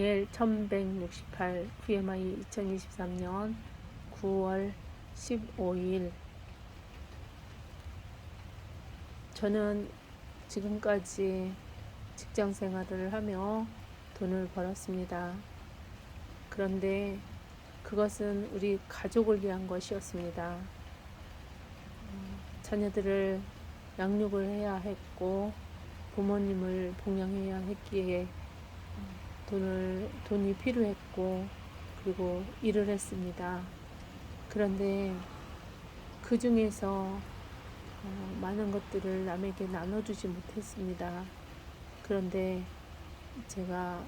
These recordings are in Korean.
엘1168 VMI 2023년 9월 15일 저는 지금까지 직장 생활을 하며 돈을 벌었습니다. 그런데 그것은 우리 가족을 위한 것이었습니다. 음, 자녀들을 양육을 해야 했고 부모님을 봉양해야 했기에 돈을 돈이 필요했고 그리고 일을 했습니다. 그런데 그 중에서 어, 많은 것들을 남에게 나눠주지 못했습니다. 그런데 제가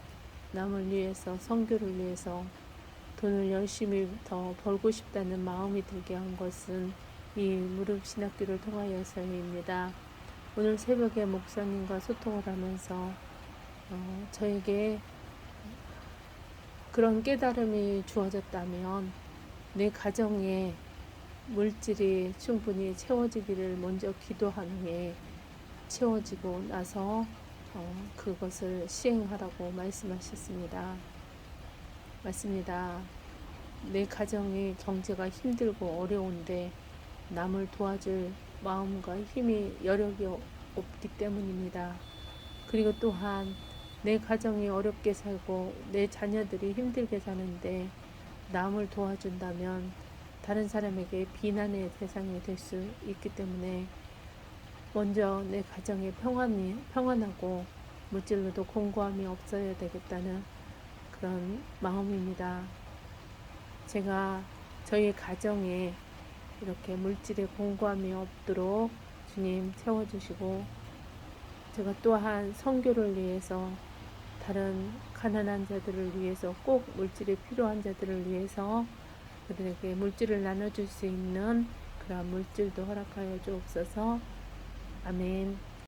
남을 위해서 성교를 위해서 돈을 열심히 더 벌고 싶다는 마음이 들게 한 것은 이 무릎 신학교를 통하여서입니다. 오늘 새벽에 목사님과 소통을 하면서 어, 저에게 그런 깨달음이 주어졌다면 내 가정에 물질이 충분히 채워지기를 먼저 기도한 후에 채워지고 나서 어, 그것을 시행하라고 말씀하셨습니다. 맞습니다. 내 가정의 경제가 힘들고 어려운데 남을 도와줄 마음과 힘이 여력이 없기 때문입니다. 그리고 또한 내 가정이 어렵게 살고 내 자녀들이 힘들게 사는데 남을 도와준다면 다른 사람에게 비난의 대상이 될 수 있기 때문에 먼저 내 가정이 평안이 평안하고 물질로도 공고함이 없어야 되겠다는 그런 마음입니다. 제가 저희 가정에 이렇게 물질의 공고함이 없도록 주님 채워주시고 제가 또한 성교를 위해서 다른 가난한 자들을 위해서 꼭 물질이 필요한 자들을 위해서 그들에게 물질을 나눠줄 수 있는 그러한 물질도 허락하여 주옵소서. 아멘.